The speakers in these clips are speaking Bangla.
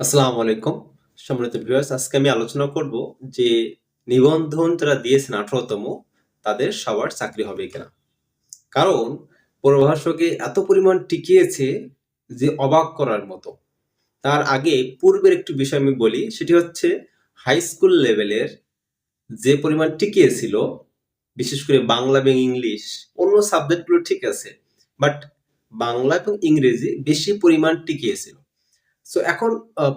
আসসালামু আলাইকুম। সম্মানিত ভিউয়ার্স, আজকে আমি আলোচনা করব যে নিবন্ধন যারা দিয়েছেন আঠারোতম, তাদের সবার চাকরি হবে কিনা। কারণ প্রভাষকে এত পরিমাণ টিকিয়েছে যে অবাক করার মতো। তার আগে পূর্বের একটু বিষয় আমি বলি, সেটি হচ্ছে হাই স্কুল লেভেলের যে পরিমাণ টিকিয়েছিল, বিশেষ করে বাংলা এবং ইংলিশ, অন্য সাবজেক্টগুলো ঠিক আছে বাট বাংলা এবং ইংরেজি বেশি পরিমাণ টিকিয়েছিল। সো এখন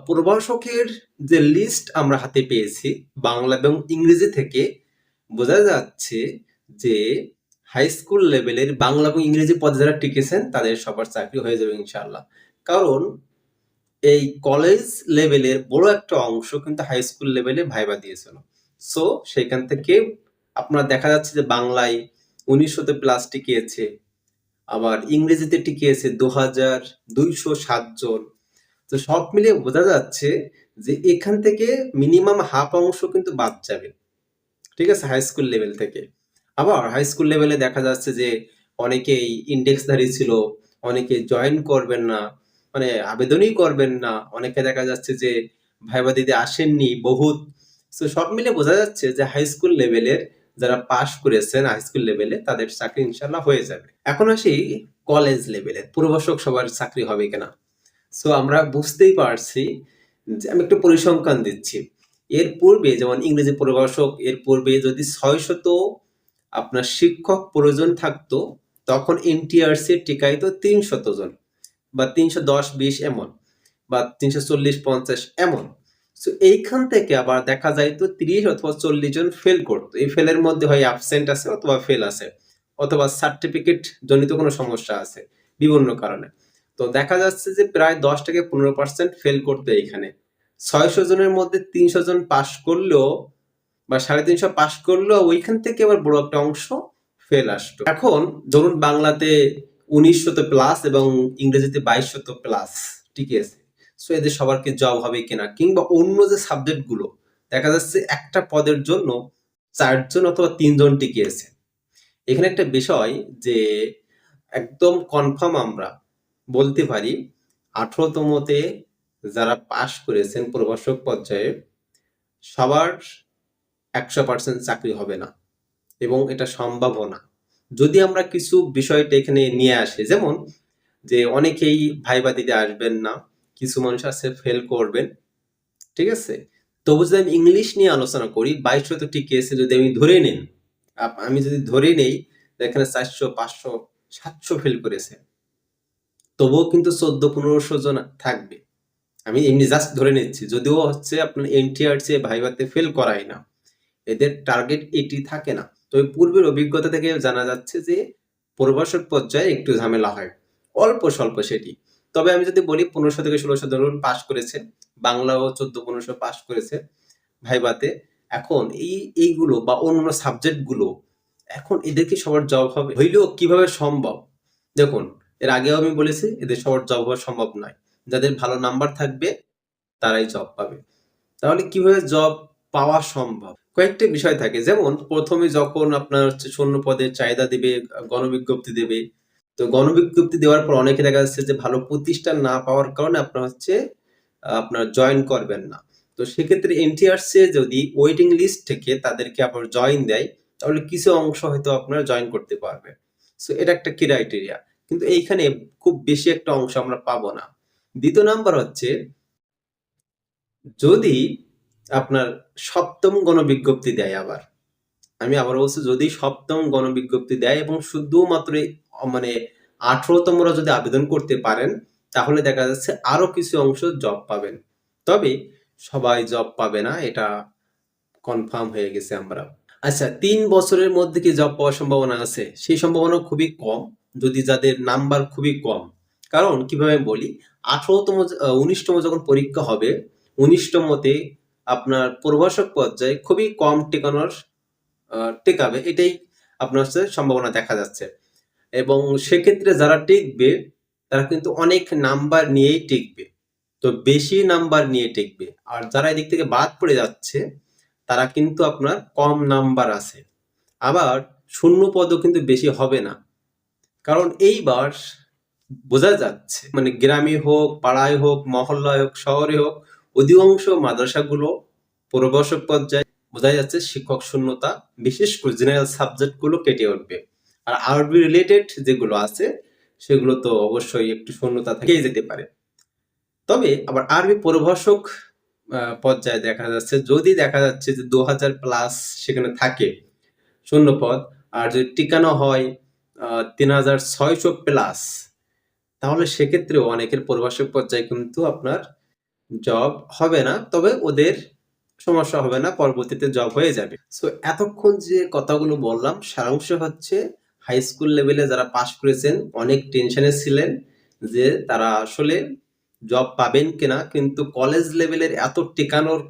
প্রভাষকের যে লিস্ট আমরা হাতে পেয়েছি, বাংলা এবং ইংরেজি থেকে, বোঝা যাচ্ছে যে হাই স্কুল লেভেলের বাংলা এবং ইংরেজি পদে যারা টিকেছেন, তাদের সবার চাকরি হয়ে যাবে ইনশাআল্লাহ। কারণ, এই কলেজ লেভেলের বড় একটা অংশ কিন্তু হাই স্কুল লেভেলে ভাইবা দিয়েছিল। সো সেখান থেকে আপনার দেখা যাচ্ছে যে বাংলায় উনিশশোতে প্লাস টিকিয়েছে, আবার ইংরেজিতে টিকিয়েছে দু হাজার দুইশো সাতজন তো সব মিলিয়ে বোঝা যাচ্ছে যে এখান থেকে মিনিমাম হাফ অংশ কিন্তু বাদ যাবে। ঠিক আছে হাই স্কুল লেভেল থেকে। আবার হাই স্কুল লেভেলে দেখা যাচ্ছে যে অনেকেই ইন্ডেক্সধারী ছিল, অনেকে জয়েন করবেন না মানে আবেদনই করবেন না, অনেকে দেখা যাচ্ছে যে ভাইবা দিদি আসেননি, বহুত। তো সব মিলে বোঝা যাচ্ছে যে হাই স্কুল লেভেলের যারা পাশ করেছেন হাই স্কুল লেভেলে তাদের চাকরি ইনশাল্লাহ হয়ে যাবে। এখন আসি কলেজ লেভেলের পূর্বশক সবার চাকরি হবে কিনা? সো আমরা বুঝতেই পারছি যে আমি একটু পরিসংখ্যান দিচ্ছি। এর পূর্বে, যেমন ইংরেজি প্রভাষক, এর পূর্বে যদি ছয়শত আপনার শিক্ষক প্রয়োজন থাকতো, তখন এনটিআরসি টিকাইতো তিনশত জন বা তিনশো দশ, বিশ এমন বা তিনশো চল্লিশ, পঞ্চাশ এমন। সো এইখান থেকে আবার দেখা যায় তো তিরিশ অথবা চল্লিশ জন ফেল করতো। এই ফেলের মধ্যে হয় অ্যাবসেন্ট আছে অথবা ফেল আছে, অথবা সার্টিফিকেট জনিত কোনো সমস্যা আছে বিভিন্ন কারণে। তো দেখা যাচ্ছে যে প্রায় দশ থেকে পনেরো পার্সেন্ট ফেল করতে এখানে। ছয়শো জনের মধ্যে তিনশো জন পাশ করলেও বা সাড়ে তিনশো পাশ করলেও ওইখান থেকে আবার বড় একটা অংশ ফেল আসতো। এখন ধরুন বাংলাতে উনিশ শত প্লাস এবং ইংরেজিতে বাইশ শত প্লাস ঠিক আছে? সো এদের সবারকে জব হবে কিনা? কিংবা অন্য যে সাবজেক্টগুলো, দেখা যাচ্ছে একটা পদের জন্য চারজন অথবা তিনজন টিকিয়েছে এখানে একটা বিষয় যে একদম কনফার্ম আমরা বলতে পারি, আঠারোতমতে যারা পাশ করেছেন প্রভাষক পর্যায়ে, সবার একশো পার্সেন্ট চাকরি হবে না এবং এটা সম্ভাবও না। যদি আমরা কিছু বিষয়টা এখানে নিয়ে আসি, যেমন যে অনেকেই ভাইবা দিতে আসবেন না, কিছু মানুষ আছে ফেল করবেন, ঠিক আছে? তবু যদি আমি ইংলিশ নিয়ে আলোচনা করি বাইশশো তো ঠিক আছে যদি আমি ধরে নেন আমি যদি ধরে নেই, এখানে চারশো, পাঁচশো, সাতশো ফেল করেছে। তবুও কিন্তু চোদ্দ পনেরোশো জন থাকবে। আমি এমনি জাস্ট ধরে নিচ্ছি, যদিও হচ্ছে আপনার এনটিআরসি ভাইভাতে ফেল করাই না, এদের টার্গেট এটি থাকে না। তবে পূর্বের অভিজ্ঞতা থেকে জানা যাচ্ছে যে প্রভাষক পর্যায়ে একটু ঝামেলা হয়, অল্প স্বল্প সেটি। তবে আমি যদি বলি পনেরোশো থেকে ষোলোশো ধরুন পাশ করেছে, বাংলাও চোদ্দ, পনেরোশো পাশ করেছে ভাইভাতে এখন এই, এইগুলো বা অন্য সাবজেক্টগুলো এখন এদেরকে সবার জব হবে, হইলেও কীভাবে সম্ভব? দেখুন এর আগেও আমি বলেছি, এদের সবার জব হওয়া সম্ভব নয়। যাদের ভালো নাম্বার থাকবে, তারাই জব পাবে। তাহলে কীভাবে জব পাওয়া সম্ভব? কয়েকটি বিষয় থাকে। যেমন, প্রথমে যখন আপনার হচ্ছে শূন্য পদের চাহিদা দিবে, গণবিজ্ঞপ্তি দেবে, তো গণবিজ্ঞপ্তি দেওয়ার পর অনেকে দেখা যাচ্ছে যে ভালো প্রতিষ্ঠান না পাওয়ার কারণে আপনার হচ্ছে, আপনার জয়েন করবেন না। তো সেক্ষেত্রে এনটিআরসি যদি ওয়েটিং লিস্ট থেকে তাদেরকে আবার জয়েন দেয়, তাহলে কিছু অংশ হয়তো আপনারা জয়েন করতে পারবে সো এটা একটা ক্রাইটেরিয়া কিন্তু এইখানে খুব বেশি একটা অংশ আমরা পাবো না। দ্বিতীয় নাম্বার হচ্ছে, যদি আপনার সপ্তম গণবিজ্ঞপ্তি দেয় আবার, আমি আবার বলছি, যদি সপ্তম গণবিজ্ঞপ্তি দেয় এবং শুধুমাত্র মানে আঠারোতমরা যদি আবেদন করতে পারেন, তাহলে দেখা যাচ্ছে আরও কিছু অংশ জব পাবেন। তবে সবাই জব পাবে না, এটা কনফার্ম হয়ে গেছে আমরা। আচ্ছা তিন বছরের মধ্যে কি জব পাওয়ার সম্ভাবনা আছে? সেই সম্ভাবনা খুবই কম। যদি যাদের নাম্বার খুবই কম। কারণ কীভাবে বলি, আঠারোতম উনিশতম যখন পরীক্ষা হবে উনিশতমতে আপনার প্রভাষক পর্যায়ে খুবই কম টেকানোর টেকাবে। এটাই আপনার হচ্ছে সম্ভাবনা দেখা যাচ্ছে। এবং সেক্ষেত্রে যারা টিকবে, তারা কিন্তু অনেক নাম্বার নিয়েই টিকবে। তো বেশি নাম্বার নিয়ে টিকবে। আর যারা এদিক থেকে বাদ পড়ে যাচ্ছে, তারা কিন্তু আপনার কম নাম্বার আছে। আবার শূন্য পদও কিন্তু বেশি হবে না। কারণ এইবার বোঝা যাচ্ছে মানে গ্রামে হোক, পাড়ায় হোক, মহল্লায় হোক, শহরে হোক, অধিকাংশ মাদ্রাসাগুলো প্রভাষক পর্যায়ে বোঝা যাচ্ছে শিক্ষক শূন্যতা, বিশেষ করে জেনারেল সাবজেক্টগুলো কেটে উঠবে। আর আরবি রিলেটেড যেগুলো আছে, সেগুলো তো অবশ্যই একটু শূন্যতা থেকেই যেতে পারে। তবে আবার আরবি প্রভাষক পর্যায়ে দেখা যাচ্ছে, যদি দেখা যাচ্ছে যে দু হাজার প্লাস সেখানে থাকে শূন্য পদ আর যদি টিকানো হয় তিন হাজার ছয়শো প্লাস তাহলে সেক্ষেত্রেও অনেকের প্রভাষক পর্যায়ে কিন্তু আপনার জব হবে না, তবে ওদের সমস্যা হবে না, পরবর্তীতে জব হয়ে যাবে। সো এতক্ষণ যে কথাগুলো বললাম, সারাংশ হচ্ছে হাই স্কুল লেভেলে যারা পাশ করেছেন, অনেক টেনশনে ছিলেন যে তারা আসলে জব পাবেন কিনা, কিন্তু কলেজ লেভেলের এত টিকানোর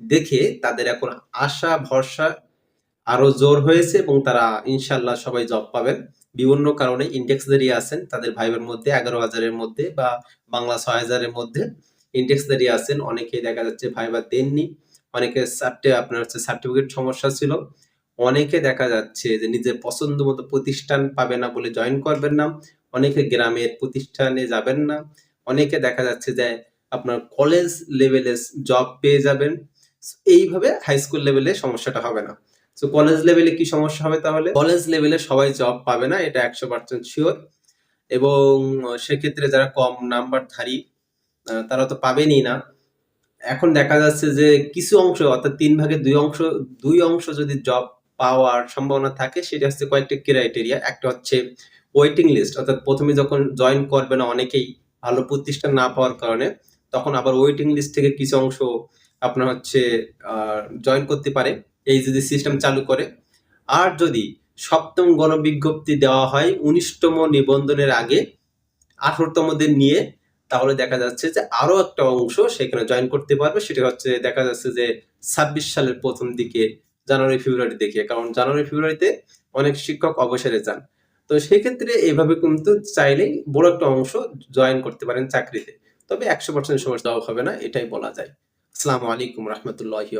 দেখে তাদের এখন আশা, ভরসা আরও জোর হয়েছে এবং তারা ইনশাল্লাহ সবাই জব পাবেন। বিভিন্ন কারণে ইন্ডেক্স দাঁড়িয়ে আছেন, তাদের ভাইবের মধ্যে এগারো হাজারের মধ্যে বা বাংলা ছয় হাজারের মধ্যে ইন্ডেক্স দাঁড়িয়ে আছেন। অনেকে দেখা যাচ্ছে ভাইবার দেননি, অনেকে আপনার হচ্ছে সার্টিফিকেট সমস্যা ছিল। অনেকে দেখা যাচ্ছে যে নিজের পছন্দ মতো প্রতিষ্ঠান পাবে না বলে জয়েন করবেন না, অনেকে গ্রামের প্রতিষ্ঠানে যাবেন না। অনেকে দেখা যাচ্ছে যে আপনার কলেজ লেভেলে জব পেয়ে যাবেন। এইভাবে হাই স্কুল লেভেলে সমস্যাটা হবে না। তো কলেজ লেভেলে কি সমস্যা হবে তাহলে? কলেজ লেভেলে সবাই জব পাবে না এটা একশো পার্সেন্ট শিওর এবং সেক্ষেত্রে যারা কম নাম্বারধারী আহ, তারা তো পাবেনই না। এখন দেখা যাচ্ছে যে কিছু অংশ অর্থাৎ তিন ভাগে দুই অংশ দুই অংশ যদি জব পাওয়ার সম্ভাবনা থাকে সেটা হচ্ছে কয়েকটি ক্রাইটেরিয়া একটা হচ্ছে ওয়েটিং লিস্ট অর্থাৎ প্রথমে যখন জয়েন করবে না অনেকেই ভালো প্রতিষ্ঠান না পাওয়ার কারণে তখন আবার ওয়েটিং লিস্ট থেকে কিছু অংশ আপনার হচ্ছে জয়েন করতে পারে। এই যদি সিস্টেম চালু করে। আর যদি সপ্তম গণবিজ্ঞপ্তি দেওয়া হয় উনিশতম নিবন্ধনের আগে আঠারোতমদের নিয়ে, তাহলে দেখা যাচ্ছে যে আরও একটা অংশ সেখানে জয়েন করতে পারবে। সেটা হচ্ছে দেখা যাচ্ছে যে ছাব্বিশ সালের প্রথম দিকে জানুয়ারি, ফেব্রুয়ারি দিকে কারণ জানুয়ারি, ফেব্রুয়ারিতে অনেক শিক্ষক অবসরে যান। তো সেক্ষেত্রে এইভাবে কিন্তু চাইলেই বড় একটা অংশ জয়েন করতে পারেন চাকরিতে। তবে একশো পার্সেন্ট সমস্যা হবে না, এটাই বলা যায়। আসসালামু আলাইকুম রহমতুল্লাহি